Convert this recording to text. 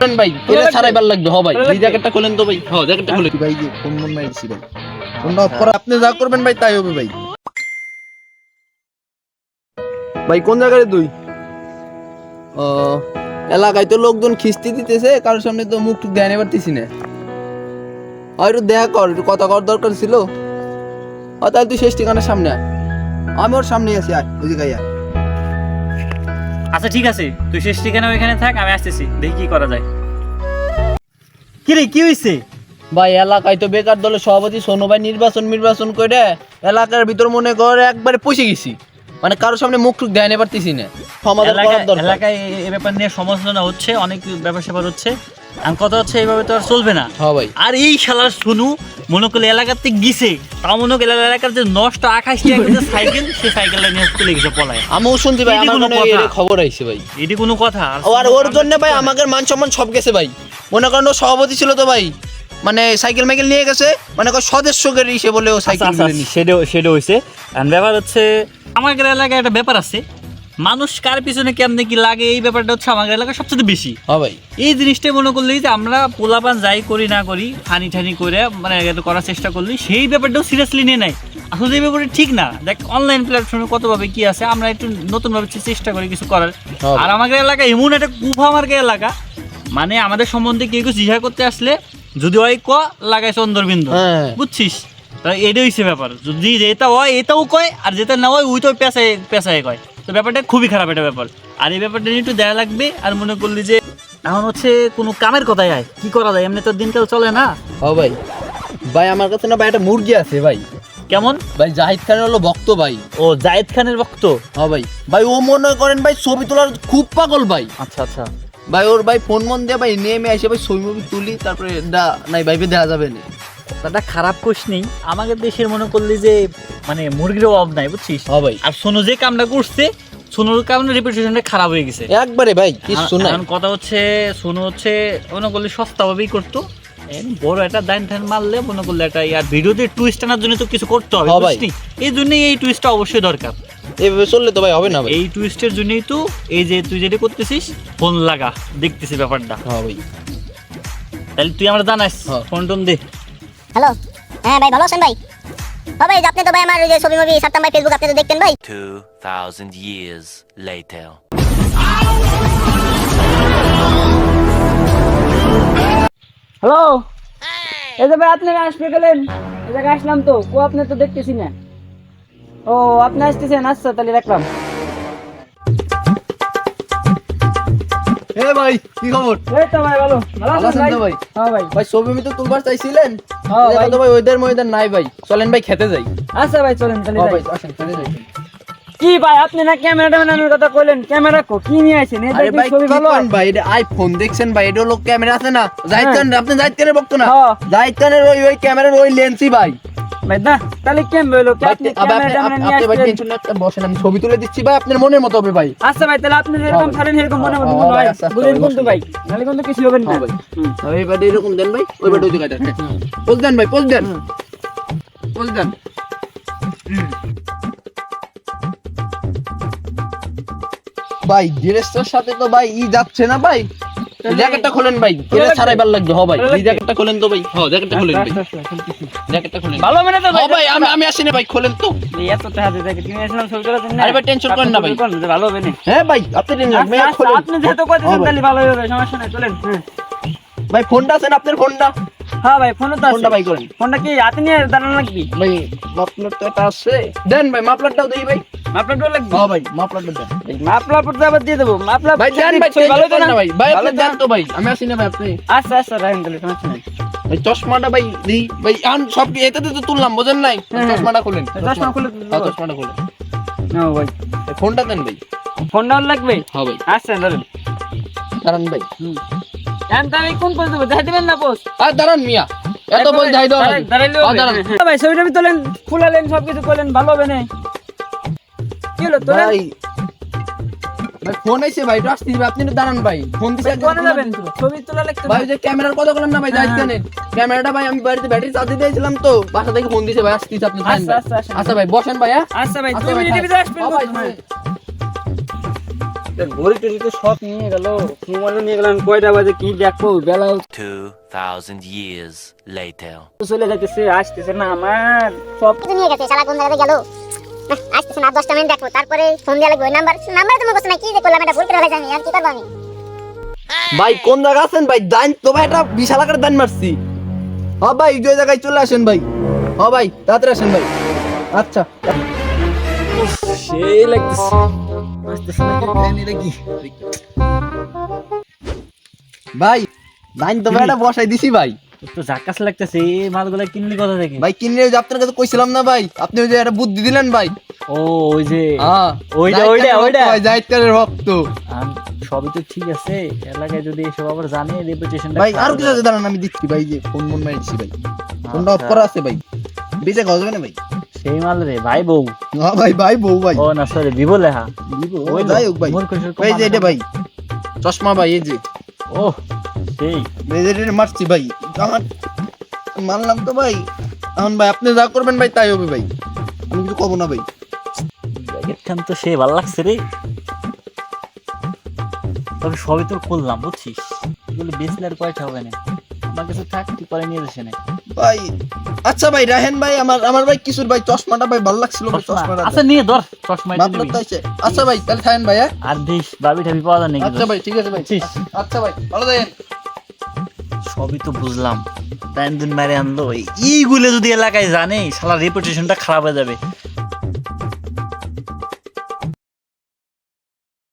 ভাই এটা ছাড়াইবার লাগবে হ ভাই। এই জ্যাকেটটা খোলেন তো ভাই। হ জ্যাকেটটা খোলেন। ভাই ফোন মন মাইছি ভাই। ফোনটা অফ করা আপনি যা করবেন ভাই তাই হবে ভাই। ভাই কোন জায়গায় তুই? এলাকায় তো লোকজন খিস্তি দিতেছে কারোর সামনে তো মুখ টুক দেয় পারতেছি না। আর একটু দেখা কর একটু কথা কর দরকার ছিল। তাহলে তুই শেষ ঠিকানার সামনে আয়। আমি ওর সামনে আছি আয় ওই জায়গায় আয়। আচ্ছা ঠিক আছে। তুই শেষ ঠিকানা ওইখানে থাক আমি আসতেছি। দেখি কি করা যায়। কি রে কি হইছে? ভাই এলাকায় তো বেকার দলের সভাপতি সোনু ভাই নির্বাচন নির্বাচন করে এলাকার ভিতর মনে করে একবারে পৌঁছে গেছি। মানে কারোর সামনে মুখ টুক দেয় না পারতেছি না। সমাধান করার এলাকায় দরকার। এলাকায় এ- এ ব্যাপার নিয়ে সমালোচনা হচ্ছে অনেক ব্যাপার স্যাপার হচ্ছে। আর কথা হচ্ছে এইভাবে তো আর চলবে না। হ্যাঁ ভাই। আর এই শালার শুনু মনে করলে এলাকাতে গিছে তাও মনে করলে এলাকার যে নষ্ট আকাশ সাইকেল সে নিয়ে চলে গেছে পলায়। আমিও শুনছি ভাই আমার কোনো খবর আইছে ভাই। এটি কোনো কথা আর ওর জন্য ভাই আমাদের মান সম্মান সব গেছে ভাই। মনে করেন ও সভাপতি ছিল তো ভাই মানে সাইকেল মাইকেল নিয়ে গেছে মানে সদস্যকে ইসে বলে ও সাইকেল আচ্ছা, নিছে। সেটাও সেটাও হয়েছে আর ব্যাপার হচ্ছে আমাদের এলাকায় একটা ব্যাপার আছে মানুষ কার পিছনে কেমনে কি লাগে এই ব্যাপারটা হচ্ছে আমাদের এলাকায় সবচেয়ে বেশি। হ্যাঁ ভাই। এই জিনিসটাই মনে করলেই যে আমরা পোলাপান যাই করি না করি ফানি ঠানি করে মানে এটা করার চেষ্টা করলি সেই ব্যাপারটাও সিরিয়াসলি নিয়ে নেয়। আসলে এই ব্যাপারটা ঠিক না। দেখ অনলাইন প্ল্যাটফর্মে কতভাবে কি আছে আমরা একটু নতুনভাবে চেষ্টা করি কিছু করার। হ্যাঁ। আর আমাদের এলাকা এমন একটা কুফা আমাদের এলাকা মানে আমাদের সম্বন্ধে কেউ কেউ জিজ্ঞাসা করতে আসলে যদি ওই ক লাগায় চন্দ্রবিন্দু। হ্যাঁ। বুঝছিস? এটাই হচ্ছে ব্যাপার। যদি যেটা হয় এটাও কয় আর যেটা না হয় ওই তো পেশায় পেশায় কয়। তো ব্যাপারটা খুবই খারাপ একটা ব্যাপার। আর এই ব্যাপারটা নিয়ে একটু দেয়া লাগবে আর মনে করলি যে এখন হচ্ছে কোনো কামের কথাই আয়। কি করা যায়? এমনি তো দিনকাল চলে না? হ্যাঁ ভাই ভাই আমার কাছে না ভাই একটা মুরগি আছে ভাই। কেমন? ভাই জাহিদ খানের হলো ভক্ত ভাই। ও জাহিদ খানের ভক্ত? হ্যাঁ ভাই ভাই ও মনে করেন ভাই ছবি তোলার খুব পাগল ভাই। আচ্ছা আচ্ছা। ভাই ওর ভাই ফোন মন দিয়ে ভাই নেমে আসে ভাই ছবি মুভি তুলি তারপরে দা নাই ভাইবে দেওয়া যাবে না। দাদা খারাপ কোষ নেই। আমাদের দেশের মনে করলি যে মানে মুরগির অভাব নাই বুঝছিস? হ্যাঁ ভাই। আর সোনু যে কামটা করছে সোনুর কারণে রেপুটেশনটা খারাপ হয়ে গেছে। একবারে ভাই কিছু এখন কথা হচ্ছে সোনু হচ্ছে মনে করলে সস্তাভাবেই করতো। এই বড় একটা ঠান মারলে মনে করলে একটা ইয়ার ভিডিওতে টুইস্ট আনার জন্য তো কিছু করতে হবে হ্যাঁ এই জন্যই এই টুইস্টটা অবশ্যই দরকার। এইভাবে চললে তো ভাই হবে না এই টুইস্টের জন্যই তো এই যে তুই যেটা করতেছিস ফোন লাগা দেখতেছি ব্যাপারটা। হ্যাঁ ভাই। তাহলে তুই আমরা জানাস হ্যাঁ। ফোন টোন দে। হ্যালো হ্যাঁ ভাই ভালো আছেন ভাই? ও ভাই আপনি তো ভাই আমার ওই যে ছবি মুভি সারতাম ভাই ফেসবুক আপনি তো দেখতেন ভাই। 2,000 years later. হ্যালো এই যে ভাই আপনি আসবে গেলেন। এই জায়গায় আসলাম তো কো আপনি তো দেখতেছি না। ও আপনি আসতেছেন? আচ্ছা তাহলে রাখলাম। এ ভাই কি খবর? এই তো ভাই ভালো। ভালো আছেন আছেন তো ভাই? হ্যাঁ ভাই। ভাই ছবি আমি তো তুলবার চাইছিলেন? হ্যাঁ ভাই। তো ভাই ওইদের ময়দান নাই ভাই। চলেন ভাই খেতে যাই। আচ্ছা ভাই চলেন হ্যাঁ যাই। ভাই আসেন যাই। কি ভাই আপনি না ক্যামেরাটা ম্যানের কথা কইলেন? ক্যামেরা কো কি নিয়ে আইছেন? এই আরে ভাই ছবি ভালো? করেন ভাই? এটা আইফোন দেখছেন ভাই? এটা হলো ক্যামেরা আছে না? জাহিদ হ্যাঁ। খান আপনি জাহিদ খানের ভক্ত না? হ্যাঁ। জাহিদ খানের ওই ওই ক্যামেরার ওই লেন্সই ভাই। ভাই না তাহলে কেম হলো আপনি আবার আপনি ক্যামেরা নিয়ে আপনি ভাই টেনশন না বসেন আমি ছবি তুলে দিচ্ছি ভাই আপনার মনের মতো হবে ভাই। আচ্ছা ভাই তাহলে আপনি যেরকম ছাড়েন এরকম মনে মতো হ্যাঁ, ভাই, আচ্ছা, আচ্ছা, বুঝলেন ভাই, কিন্তু ভাই? নাহলে কিন্তু কিছু হবে না। ভাই। বাড়ি এরকম দেন ভাই ওই বাড়ি ওই জায়গাটা পোজ দেন ভাই পোজ দেন। পোজ দেন। ভাই ড্রেসটার সাথে তো ভাই ই যাচ্ছে না ভাই। জ্যাকেটটা খোলেন ভাই এটা ছাড়াইবার লাগবে হ ভাই এই জ্যাকেটটা খোলেন তো ভাই হ জ্যাকেটটা খোলেন ভাই আচ্ছা, আচ্ছা, খুলতেছি। জ্যাকেটটা খোলেন ভালো মানে তো ভাই আমি আমি আসি না ভাই খোলেন তো এত টাকা দিয়ে দেখে কিনে আসলাম ছবি তোলার জন্য। আরে ভাই, tension করেন না ভাই। ভালো হবে না। হ্যাঁ ভাই আপনি টেনশন আচ্ছা, আচ্ছা, খোলেন আপনি যেহেতু কইতেছেন। তাহলে ভালো হবে, সমস্যা নাই, চলেন, হ্যাঁ। ভাই ফোনটা আছেন আপনার ফোনটা হ্যাঁ ভাই, ফোনও তো ফোনটা ভাই করেন ফোনটা কি হাতে নিয়ে দাঁড়ানো লাগবে? ভাই তো এটা আছে দেন ভাই মাপলারটাও দেই ভাই মাপলারটাও লাগবে? হ্যাঁ ভাই মাপলারটা দেন এই মাপলার আবার দিয়ে দেবো। মাপলার ভাই দেন ভাই ভালো ভালো তো না? না ভাই ভাই আপনি তো তো ভাই আমি আসি না ভাই আপনি আচ্ছা, আচ্ছা, রাখেন তাহলে, সমস্যা নাই। ভাই চশমাটা ভাই দিই ভাই আন সব এটাতে তো তুললাম বুঝেন নাই হ্যাঁ। চশমাটা খুলেন চশমা খুলে তো হ্যাঁ, দেবো। চশমাটা খুলেন না ভাই। ফোনটা দেন ভাই ফোনটাও লাগবে? হ্যাঁ ভাই আচ্ছা, ধরেন। দাঁড়ান ভাই হুম। কোন পোজ দেবো? দেখাই দিবেন না পোজ? আর দাঁড়ান মিয়া এত বল যাই দাও দাঁড়াইলেও হ্যাঁ, ভাই, ছবি টবি তোলেন, ফুলালেন, সবকিছু করলেন, ভালো হবে না? কি হলো, তোলেন? ভাই ভাই ফোন আইছে ভাই আসতে দিবে আপনি দাঁড়ান ভাই। ফোন দিছে কোনে যাবেন? ছবি তোলা লাগতো ভাই যে ক্যামেরার কথা বললাম না ভাই হ্যাঁ, যাইতে জানেন ক্যামেরাটা ভাই আমি বাড়িতে ব্যাটারি চার্জ দিতে দিয়েছিলাম তো বাসা থেকে ফোন দিছে ভাই আসতেছে আপনি আচ্ছা, আচ্ছা, আচ্ছা। আচ্ছা ভাই বসেন ভাই হ্যাঁ? আচ্ছা ভাই আচ্ছা দুই মিনিটের ভিতরে আসবেন হ্যাঁ ভাই, হ্যাঁ। ঘড়ি টড়ি তো সব নিয়ে গেল মোবাইলও নিয়ে গেলাম কয়টা বাজে কি দেখব বেলা 2,000 years later. চলে যাইতেছে আসতেছে না আমার। সব নিয়ে গেছে শালা কোন জায়গাতে গেল? আসতেছে না আর দশটা মিনিট দেখব। তারপরে ফোন দেওয়া লাগবে নাম্বার নাম্বার তো মুখস্থ নাই কি যে করলাম এটা ভুল করে ফেলেছি আমি আর কি করব আমি? ভাই কোন জায়গা আছেন ভাই? দান তো ভাই একটা বিশাল আকারের দান মারছি। হ ভাই যে জায়গায় চলে আসেন ভাই। হ ভাই তাড়াতাড়ি আসেন ভাই। আচ্ছা। সেই লাগতেছে। ভাই দান তো ভাই একটা বসাই দিছি ভাই। তো জাকাস লাগতেছে এই মালগুলা কিনলি কথা থেকে? ভাই কিনে ওই যে আপনার কাছে কইছিলাম না ভাই? আপনি ওই যে একটা বুদ্ধি দিলেন ভাই? ও ওই যে হ্যাঁ ওইটা, ওইটা, ওইটা। ভাই, ভক্ত। সবই তো ঠিক আছে। এলাকায় যদি এসব আবার জানে রেপুটেশনটা ভাই আর কিছু আছে দাঁড়ান আমি দিচ্ছি ভাই যে ফোন ফোন মারিছি ভাই। ফোনটা অফ আচ্ছা। করা আছে ভাই। বেঁচে গজবে না ভাই? সেই মাল রে ভাই বউ। হ্যাঁ ভাই ভাই বউ ভাই। ও না সরি বিবো লেহা। ও ওই হোক ভাই। ভাই যে এটা ভাই। চশমা ভাই এই যে। ও সেই। এই মারছি ভাই। আমার মানলাম তো ভাই। এখন ভাই আপনি যা করবেন ভাই তাই হবে ভাই। আমি কিছু কব না ভাই। জ্যাকেট খান তো সে ভালো লাগছে রে। তবে সবই তোর করলাম বুঝছিস? এগুলো বেচলে আর কয়টা হবে না। আমার কাছে থাক তুই পরে নিয়ে যাস না ভাই আচ্ছা ভাই রাহেন ভাই আমার আমার ভাই কিছুর ভাই চশমাটা ভাই ভালো লাগছিল ভাই চশমাটা আচ্ছা নিয়ে ধর চশমা মাত্র তো আছে আচ্ছা ভাই তাহলে থাকেন ভাই হ্যাঁ? আর দিস বাবি ঠাবি পাওয়া যায় নাকি আচ্ছা ভাই ঠিক আছে ভাই? আচ্ছা ভাই ভালো থাকেন। সবই তো বুঝলাম। তাই দিন মারে আনলো এইগুলো যদি এলাকায় জানে সালা রেপুটেশনটা খারাপ হয়ে যাবে।